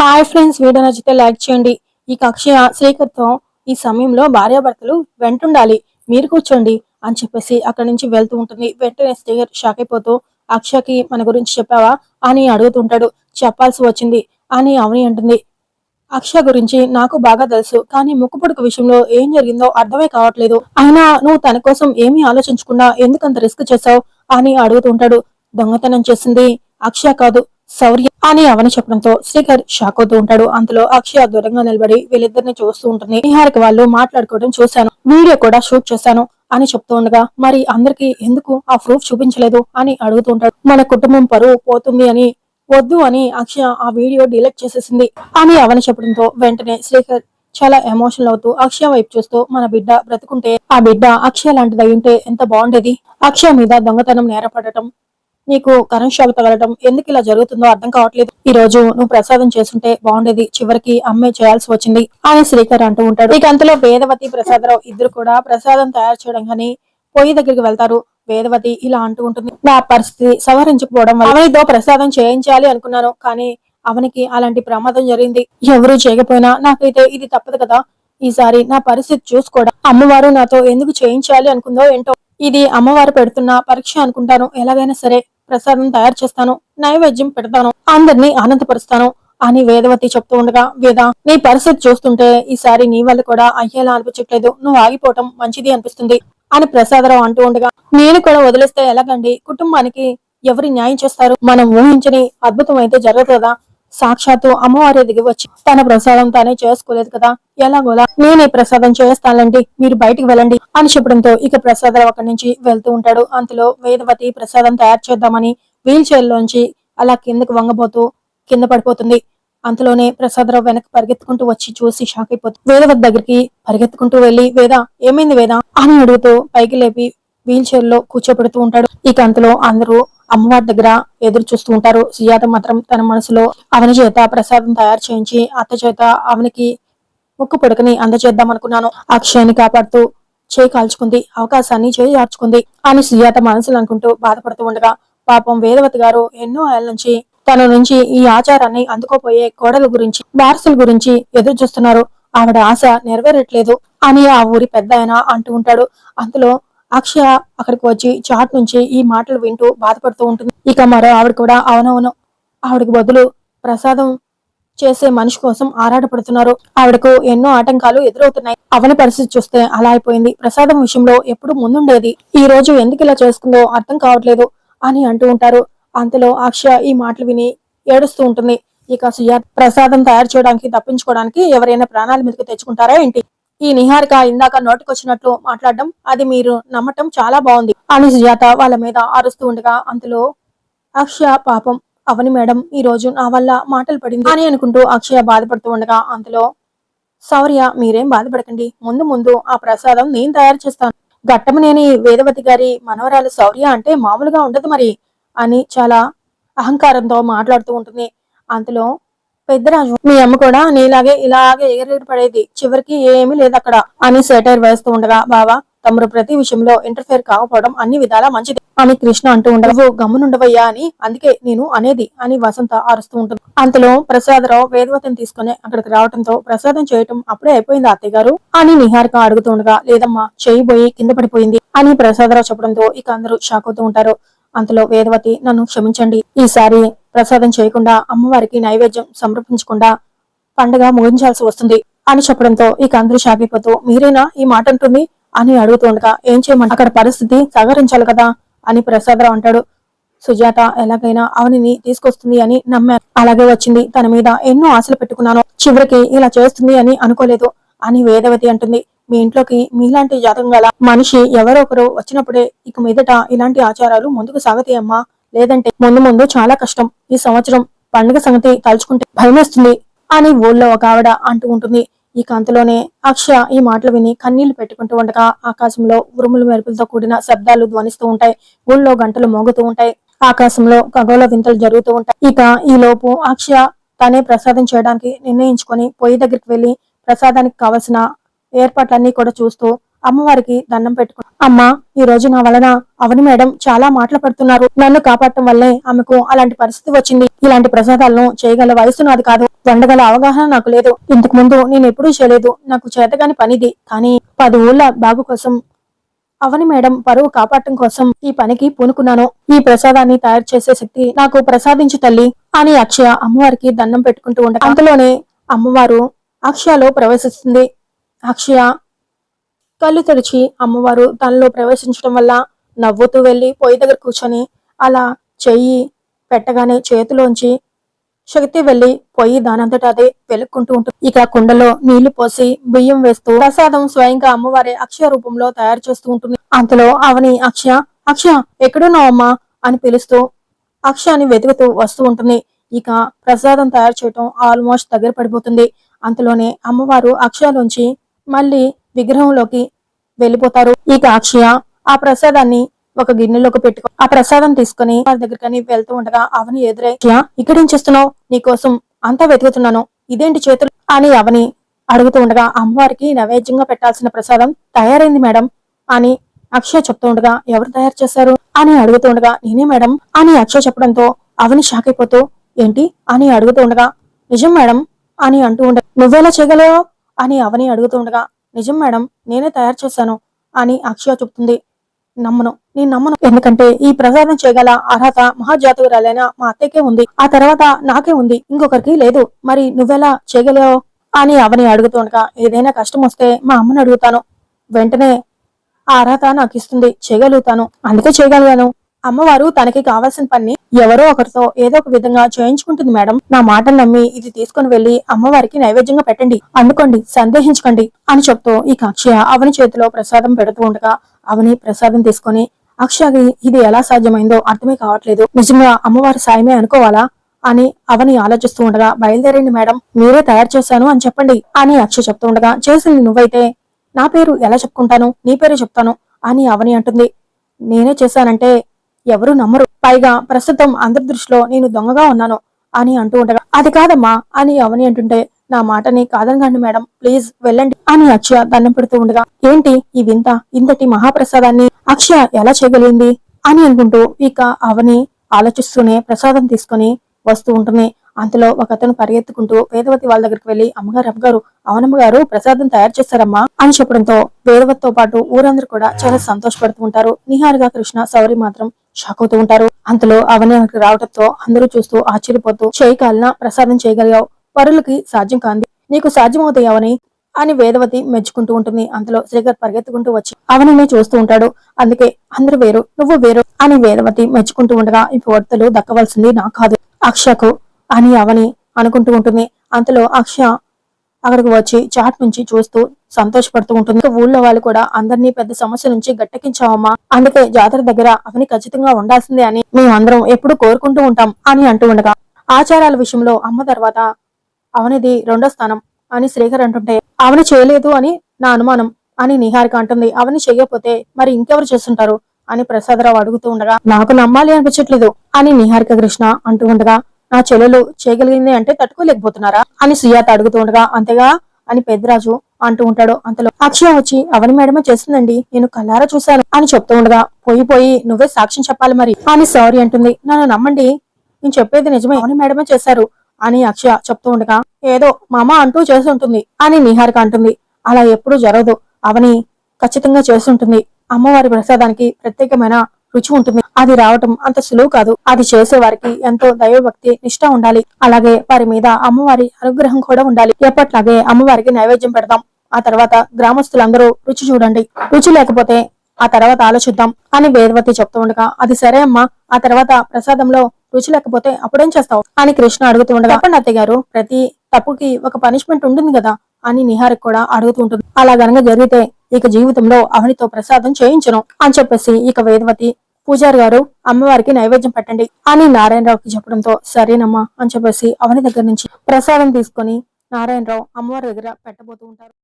Hi friends video నచ్చితే like చేయండి. ఈ కక్ష శ్రీకర్తో ఈ సమయంలో భార్యాభర్తలు వెంటుండాలి. మీరు కూర్చోండి అని చెప్పేసి అక్కడి నుంచి వెళ్తూ ఉంటుంది. వెంటనే శ్రీకర్ షాక్ అయిపోతూ అక్షయకి మన గురించి చెప్పావా అని అడుగుతుంటాడు. చెప్పాల్సి వచ్చింది అని అవని అంటుంది. అక్షయ గురించి నాకు బాగా తెలుసు కానీ ముక్కుపుడుకు విషయంలో ఏం జరిగిందో అర్థమే కావట్లేదు. అయినా నువ్వు తన కోసం ఏమీ ఆలోచించకుండా ఎందుకంత రిస్క్ చేసావు అని అడుగుతుంటాడు. దొంగతనం చేసింది అక్షయ కాదు శౌర్య అని అవని చెప్పడంతో శ్రీకర్ షాక్ అవుతూ ఉంటాడు. అంతలో అక్షయ దూరంగా నిలబడి వీళ్ళిద్దరిని చూస్తూ ఉంటుంది. నిహారిక వాళ్ళు మాట్లాడుకోవడం చూశాను. వీడియో కూడా షూట్ చేశాను అని చెప్తూ ఉండగా మరి అందరికి ఎందుకు ఆ ప్రూఫ్ చూపించలేదు అని అడుగుతూ ఉంటాడు. మన కుటుంబం పరువు పోతుంది అని వద్దు అని అక్షయ ఆ వీడియో డిలీట్ చేసేసింది అని అవని చెప్పడంతో వెంటనే శ్రీకర్ చాలా ఎమోషనల్ అవుతూ అక్షయ వైపు చూస్తూ మన బిడ్డ బ్రతుకుంటే ఆ బిడ్డ అక్షయ లాంటిది అయి ఉంటే ఎంత బాగుండేది? అక్షయ మీద దొంగతనం నేరపడటం నీకు కరెంట్ షాక్ తగలటం ఎందుకు ఇలా జరుగుతుందో అర్థం కావట్లేదు. ఈ రోజు నువ్వు ప్రసాదం చేస్తుంటే బాగుండేది. చివరికి అమ్మే చేయాల్సి వచ్చింది. అని శ్రీకర్ అంటూ ఉంటాడు. ఇక అంతలో వేదవతి ప్రసాదరావు ఇద్దరు కూడా ప్రసాదం తయారు చేయడం కానీ పొయ్యి దగ్గరికి వెళ్తారు. వేదవతి ఇలా అంటూ ఉంటుంది. నా పరిస్థితి సవరించకపోవడం వల్ల అవనితో ప్రసాదం చేయించాలి అనుకున్నాను. కానీ అవనికి అలాంటి ప్రమాదం జరిగింది. ఎవరూ చేయకపోయినా నాకైతే ఇది తప్పదు కదా. ఈసారి నా పరిస్థితి చూసుకోవడం అమ్మవారు నాతో ఎందుకు చేయించాలి అనుకుందో ఏంటో ఇది అమ్మవారు పెడుతున్న పరీక్ష అనుకుంటాను. ఎలాగైనా సరే ప్రసాదం తయారు చేస్తాను. నైవేద్యం పెడతాను. అందరినీ ఆనందపరుస్తాను అని వేదవతి చెప్తూ ఉండగా వేద నీ పరిస్థితి చూస్తుంటే ఈసారి నీ వల్ల కూడా అయ్యేలా అనిపించట్లేదు. నువ్వు ఆగిపోవటం మంచిది అనిపిస్తుంది అని ప్రసాదరావు అంటూ ఉండగా నేను కూడా వదిలేస్తే ఎలాగండి? కుటుంబానికి ఎవరు న్యాయం చేస్తారు? మనం ఊహించని అద్భుతం అయితే జరగదు కదా? సాక్షాత్తు అమ్మవారి దిగి వచ్చి తన ప్రసాదం తానే చేసుకోలేదు కదా? ఎలాగోలా? నేనే ప్రసాదం చేస్తానండి మీరు బయటికి వెళ్ళండి అని చెప్పడంతో ఇక ప్రసాదం అక్కడి నుంచి వెళ్తూ ఉంటాడు. అంతలో వేదవతి ప్రసాదం తయారు చేద్దామని వీల్ చైర్ లోంచి అలా కిందకు వంగబోతూ కింద పడిపోతుంది. అంతలోనే ప్రసాదరావు వెనక్కి పరిగెత్తుకుంటూ వచ్చి చూసి షాక్ అయిపోతుంది. వేదవతి దగ్గరికి పరిగెత్తుకుంటూ వెళ్ళి వేద ఏమైంది వేద? అని అడుగుతూ పైకి లేపి వీల్ చైర్లో కూర్చోబెడుతూ ఉంటాడు. ఇక అంతలో అందరూ అమ్మవారి దగ్గర ఎదురు చూస్తూ ఉంటారు. సుజాత మాత్రం తన మనసులో అవని చేత ప్రసాదం తయారు చేయించి అత్త చేత అవనికి ముక్కు పొడకని అందజేద్దాం అనుకున్నాను. అక్షయాన్ని కాపాడుతూ చేయి కాల్చుకుంది. అవకాశాన్ని చేయి ఆర్చుకుంది అని సుజాత మనసులు అనుకుంటూ బాధపడుతూ ఉండగా పాపం వేదవతి గారు ఎన్నో ఏళ్ళ నుంచి తన నుంచి ఈ ఆచారాన్ని అందుకోపోయే కోడల గురించి వారసుల గురించి ఎదురు చూస్తున్నారు. ఆవిడ ఆశ నెరవేరట్లేదు అని ఆ ఊరి పెద్ద ఆయన అంటూ ఉంటాడు. అందులో అక్షయ అక్కడికి వచ్చి చాట్ నుంచి ఈ మాటలు వింటూ బాధపడుతూ ఉంటుంది. ఇక మరో ఆవిడ కూడా అవునవును. ఆవిడకి బదులు ప్రసాదం చేసే మనిషి కోసం ఆరాటపడుతున్నారు. ఆవిడకు ఎన్నో ఆటంకాలు ఎదురవుతున్నాయి. అవని పరిస్థితి చూస్తే అలా అయిపోయింది. ప్రసాదం విషయంలో ఎప్పుడు ముందుండేది. ఈ రోజు ఎందుకు ఇలా చేసుకుందో అర్థం కావట్లేదు అని అంటూ ఉంటారు. అంతలో అక్షయ ఈ మాటలు విని ఏడుస్తూ ఉంటుంది. ఇక సుజాత్ ప్రసాదం తయారు చేయడానికి తప్పించుకోవడానికి ఎవరైనా ప్రాణాల మీదకి తెచ్చుకుంటారా ఏంటి? ఈ నిహారిక ఇందాక నోటికొచ్చినట్లు మాట్లాడడం అది మీరు నమ్మటం చాలా బాగుంది. అని సుజాత వాళ్ళ మీద అరుస్తూ ఉండగా అంతలో అక్షయ పాపం అవని మేడం ఈ రోజు నా వల్ల మాటలు పడింది అని అనుకుంటూ అక్షయ బాధపడుతూ ఉండగా అంతలో సౌర్య మీరేం బాధపడకండి. ముందు ముందు ఆ ప్రసాదం నేను తయారు చేస్తాను. ఘట్టమనేని వేదవతి గారి మనవరాలు శౌర్య అంటే మామూలుగా ఉండదు మరి అని చాలా అహంకారంతో మాట్లాడుతూ ఉంటుంది. అంతలో పెద్దరాజు మీ అమ్మ కూడా నీలాగే ఇలాగే ఎగిరెగిరి పడేది. చివరికి ఏమీ లేదు అక్కడ అని సెటైర్ వేస్తూ ఉండగా బావా తమరు ప్రతి విషయంలో ఇంటర్ఫేర్ కాకపోవడం అన్ని విధాలా మంచిది అని కృష్ణ అంటూ ఉండవు గమ్మునుండవయ్యా అని అందుకే నేను అనేది అని వసంత అరుస్తూ ఉంటుంది. అంతలో ప్రసాదరావు వేదవతిని తీసుకుని అక్కడికి రావడంతో ప్రసాదం చేయటం అప్పుడే అయిపోయింది అత్తయ్య గారు అని నిహారిక అడుగుతూ ఉండగా లేదమ్మా చేయబోయి కింద పడిపోయింది అని ప్రసాదరావు చెప్పడంతో ఇక అందరూ షాక్ అవుతూ ఉంటారు. అంతలో వేదవతి నన్ను క్షమించండి. ఈసారి ప్రసాదం చేయకుండా అమ్మవారికి నైవేద్యం సమర్పించకుండా పండగ ముగించాల్సి వస్తుంది అని చెప్పడంతో ఇక అందరూ షాక్ మీరేనా ఈ మాట అంటుంది అని అడుగుతుండగా ఏం చేయమంట అక్కడ పరిస్థితి సహకరించాలి కదా అని ప్రసాదరావు అంటాడు. సుజాత ఎలాగైనా అవనిని తీసుకొస్తుంది అని నమ్మాను. అలాగే వచ్చింది. తన మీద ఎన్నో ఆశలు పెట్టుకున్నాను. చివరికి ఇలా చేస్తుంది అని అనుకోలేదు అని వేదవతి అంటుంది. మీ ఇంట్లోకి మీలాంటి జాతకం గల మనిషి ఎవరో ఒకరు వచ్చినప్పుడే ఇక మీదట ఇలాంటి ఆచారాలు ముందుకు సాగతాయమ్మా. లేదంటే ముందు ముందు చాలా కష్టం. ఈ సంవత్సరం పండుగ సంగతి తలుచుకుంటే భయమేస్తుంది. అని ఊళ్ళో ఒక ఆవిడ అంటూ ఉంటుంది. ఈ కాంతిలోనే అక్షయ ఈ మాటలు విని కన్నీళ్ళు పెట్టుకుంటూ ఉండగా ఆకాశంలో ఉరుములు మెరుపులతో కూడిన శబ్దాలు ధ్వనిస్తూ ఉంటాయి. ఊళ్ళో గంటలు మోగుతూ ఉంటాయి. ఆకాశంలో ఖగోళ వింతలు జరుగుతూ ఉంటాయి. ఇక ఈ లోపు అక్షయ తనే ప్రసాదం చేయడానికి నిర్ణయించుకొని పొయ్యి దగ్గరికి వెళ్ళి ప్రసాదానికి కావలసిన ఏర్పాట్లన్నీ కూడా చూస్తూ అమ్మవారికి దండం పెట్టుకుని అమ్మా ఈ రోజు నా వలన అవని మేడం చాలా మాటలు పడుతున్నారు. నన్ను కాపాడటం వల్లే ఆమెకు అలాంటి పరిస్థితి వచ్చింది. ఇలాంటి ప్రసాదాలను చేయగల వయసు నాది కాదు. వండగల అవగాహన నాకు లేదు. ఇంతకు ముందు నేను ఎప్పుడూ చేయలేదు. నాకు చేతగాని పనిది. కానీ పది ఊళ్ళ బాగు కోసం అవని మేడం పరువు కాపాడటం కోసం ఈ పనికి పూనుకున్నాను. ఈ ప్రసాదాన్ని తయారు చేసే శక్తి నాకు ప్రసాదించు తల్లి అని అక్షయ అమ్మవారికి దండం పెట్టుకుంటూ ఉండగా అంతలోనే అమ్మవారు అక్షయలో ప్రవేశిస్తుంది. అక్షయ కళ్ళు తెరిచి అమ్మవారు తనలో ప్రవేశించడం వల్ల నవ్వుతూ వెళ్ళి పొయ్యి దగ్గర కూర్చొని అలా చెయ్యి పెట్టగానే చేతిలోంచి శక్తి వెళ్ళి పొయ్యి దానంతట అదే వెలుక్కుంటూ ఉంటుంది. ఇక కుండలో నీళ్ళు పోసి బియ్యం వేస్తూ ప్రసాదం స్వయంగా అమ్మవారి అక్షయ రూపంలో తయారు చేస్తూ ఉంటుంది. అంతలో అవని అక్షయ అక్షయ ఎక్కడున్నావమ్మా అని పిలుస్తూ అక్షయాన్ని వెతుకుతూ వస్తూ ఉంటుంది. ఇక ప్రసాదం తయారు చేయటం ఆల్మోస్ట్ దగ్గర పడిపోతుంది. అంతలోనే అమ్మవారు అక్షయలోంచి మళ్ళీ విగ్రహంలోకి వెళ్ళిపోతారు. ఇక అక్షయ ఆ ప్రసాదాన్ని ఒక గిన్నెలోకి పెట్టుకో ఆ ప్రసాదం తీసుకుని వారి దగ్గరకని వెళ్తూ ఉండగా అవని ఎదురై ఇక్కడేం చేస్తున్నావు? నీకోసం అంతా వెతుకుతున్నాను. ఇదేంటి చేతులు? అని అవని అడుగుతూ ఉండగా అమ్మవారికి నైవేద్యంగా పెట్టాల్సిన ప్రసాదం తయారైంది మేడం అని అక్షయ చెప్తూ ఉండగా ఎవరు తయారు చేశారు? అని అడుగుతూ ఉండగా నేనే మేడం అని అక్షయ చెప్పడంతో అవని షాక్ అయిపోతూ ఏంటి? అని అడుగుతూ ఉండగా నిజం మేడం అని అంటూ ఉండ నువ్వెలా చేయగలవు? అని అవని అడుగుతూ ఉండగా నిజం మేడం నేనే తయారు చేశాను అని అక్షయ చెప్తుంది. నమ్మను నేను నమ్మను. ఎందుకంటే ఈ ప్రసాదం చేయగల అర్హత మహాజాతకురాలైన మా అత్తయ్యకే ఉంది. ఆ తర్వాత నాకే ఉంది. ఇంకొకరికి లేదు. మరి నువ్వెలా చేయగలవు? అని అవని అడుగుతుండగా ఏదైనా కష్టం వస్తే మా అమ్మని అడుగుతాను. వెంటనే ఆ అర్హత నాకు ఇస్తుంది. చేయగలుగుతాను. అందుకే చేయగలిగాను. అమ్మవారు తనకి కావాల్సిన పని ఎవరో ఒకరితో ఏదో ఒక విధంగా చేయించుకుంటుంది మేడం. నా మాటలు నమ్మి ఇది తీసుకుని వెళ్ళి అమ్మవారికి నైవేద్యంగా పెట్టండి. అందుకోండి సందేహించకండి అని చెప్తూ ఈ అక్షయ అవని చేతిలో ప్రసాదం పెడుతూ ఉండగా అవని ప్రసాదం తీసుకొని అక్షయకి ఇది ఎలా సాధ్యమైందో అర్థమే కావట్లేదు. నిజంగా అమ్మవారి సాయమే అనుకోవాలా? అని అవని ఆలోచిస్తూ ఉండగా బయలుదేరండి మేడం మీరే తయారు చేశాను అని చెప్పండి అని అక్షయ్ చెప్తూ ఉండగా చేసింది నువ్వైతే నా పేరు ఎలా చెప్పుకుంటాను? నీ పేరే చెప్తాను అని అవని అంటుంది. నేనే చేశానంటే ఎవరు నమ్మరు. పైగా ప్రస్తుతం అందరి దృష్టిలో నేను దొంగగా ఉన్నాను అని అంటూ ఉండగా అది కాదమ్మా అని అవని అంటుంటే నా మాటని కాదనగండి మేడం ప్లీజ్ వెళ్ళండి అని అక్షయ దండం పెడుతూ ఉండగా ఏంటి ఈ వింత? ఇంతటి మహాప్రసాదాన్ని అక్షయ ఎలా చేయగలిగింది? అని అనుకుంటూ ఇక అవని ఆలోచిస్తూనే ప్రసాదం తీసుకొని వస్తూ ఉంటుంది అంతలో ఒక అతను పరిగెత్తుకుంటూ వేదవతి వాళ్ళ దగ్గరికి వెళ్ళి అమ్మగారు అమ్మగారు అవునమ్మ గారు ప్రసాదం తయారు చేస్తారమ్మా అని చెప్పడంతో వేదవతితో పాటు ఊరందరూ కూడా చాలా సంతోషపడుతూ ఉంటారు. నిహారిగా కృష్ణ సౌరి మాత్రం షాక్ అవుతూ ఉంటారు. అంతలో అవని అక్కడికి రావడంతో అందరూ చూస్తూ ఆశ్చర్యపోతూ చేయి ప్రసాదం చేయగలిగావు? పరులకి సాధ్యం కాంది. నీకు సాధ్యమవుతాయి అవని అని వేదవతి మెచ్చుకుంటూ ఉంటుంది. అంతలో శ్రీకర్ పరిగెత్తుకుంటూ వచ్చి అవనిని చూస్తూ ఉంటాడు. అందుకే అందరు వేరు నువ్వు వేరు అని వేదవతి మెచ్చుకుంటూ ఉండగా ఈ వర్తలు దక్కవలసింది నాకు కాదు. అక్షకు అని అవని అనుకుంటూ ఉంటుంది. అంతలో అక్ష అక్కడికి వచ్చి చాట్ నుంచి చూస్తూ సంతోషపడుతూ ఉంటుంది. ఊళ్ళో వాళ్ళు కూడా అందరినీ పెద్ద సమస్య నుంచి గట్టెక్కించావమ్మా. అందుకే జాతర దగ్గర అవని ఖచ్చితంగా ఉండాల్సిందే అని మేము అందరం ఎప్పుడు కోరుకుంటూ ఉంటాం అని అంటూ ఉండగా ఆచారాల విషయంలో అమ్మ తర్వాత అవనిది రెండో స్థానం అని శ్రీకర్ అంటుంటే అవని చేయలేదు అని నా అనుమానం అని నిహారిక అంటుంది. అవని చేయకపోతే మరి ఇంకెవరు చేస్తుంటారు అని ప్రసాదరావు అడుగుతూ ఉండగా నాకు నమ్మాలి అనిపించట్లేదు అని నిహారిక కృష్ణ అంటూ ఉండగా నా చెల్లెలు చేయగలిగింది అంటే తట్టుకోలేకపోతున్నారా అని సుయాత అడుగుతూ ఉండగా అంతేగా అని పెద్దరాజు అంటూ ఉంటాడు. అంతలో అక్షయం వచ్చి అవని మేడమే చేస్తుందండి నేను కల్లారా చూశాను అని చెప్తూ ఉండగా పోయి పోయి నువ్వే సాక్ష్యం చెప్పాలి మరి అని సారీ అంటుంది. నన్ను నమ్మండి నేను చెప్పేది నిజమే అవని మేడమే చేశారు అని అక్షయ చెప్తూ ఉండగా ఏదో మామ అంటూ చేసి ఉంటుంది అని నిహారిక అంటుంది. అలా ఎప్పుడు జరగదు అవని ఖచ్చితంగా చేస్తుంటుంది. అమ్మవారి ప్రసాదానికి ప్రత్యేకమైన రుచి ఉంటుంది. అది రావటం అంత సులువు కాదు. అది చేసేవారికి ఎంతో దైవభక్తి నిష్ట ఉండాలి. అలాగే వారి మీద అమ్మవారి అనుగ్రహం కూడా ఉండాలి. ఎప్పట్లాగే అమ్మవారికి నైవేద్యం పెడదాం. ఆ తర్వాత గ్రామస్తులందరూ రుచి చూడండి. రుచి లేకపోతే ఆ తర్వాత ఆలోచిద్దాం అని వేదవతి చెప్తూ ఉండగా అది సరే అమ్మా. ఆ తర్వాత ప్రసాదంలో రుచి లేకపోతే అప్పుడేం చేస్తావు? అని కృష్ణ అడుగుతూ ఉండగా చెప్పండి అత్తయ్య గారు. ప్రతి తప్పుకి ఒక పనిష్మెంట్ ఉంటుంది కదా? అని నిహారిక కూడా అడుగుతూ ఉంటుంది. అలా గనక జరిగితే ఇక జీవితంలో అవనితో ప్రసాదం చేయించను అని చెప్పేసి ఇక వేదవతి పూజారి గారు అమ్మవారికి నైవేద్యం పెట్టండి అని నారాయణరావుకి చెప్పడంతో సరేనమ్మా అని చెప్పేసి అవని దగ్గర నుంచి ప్రసాదం తీసుకొని నారాయణరావు అమ్మవారి దగ్గర పెట్టబోతూ ఉంటారు.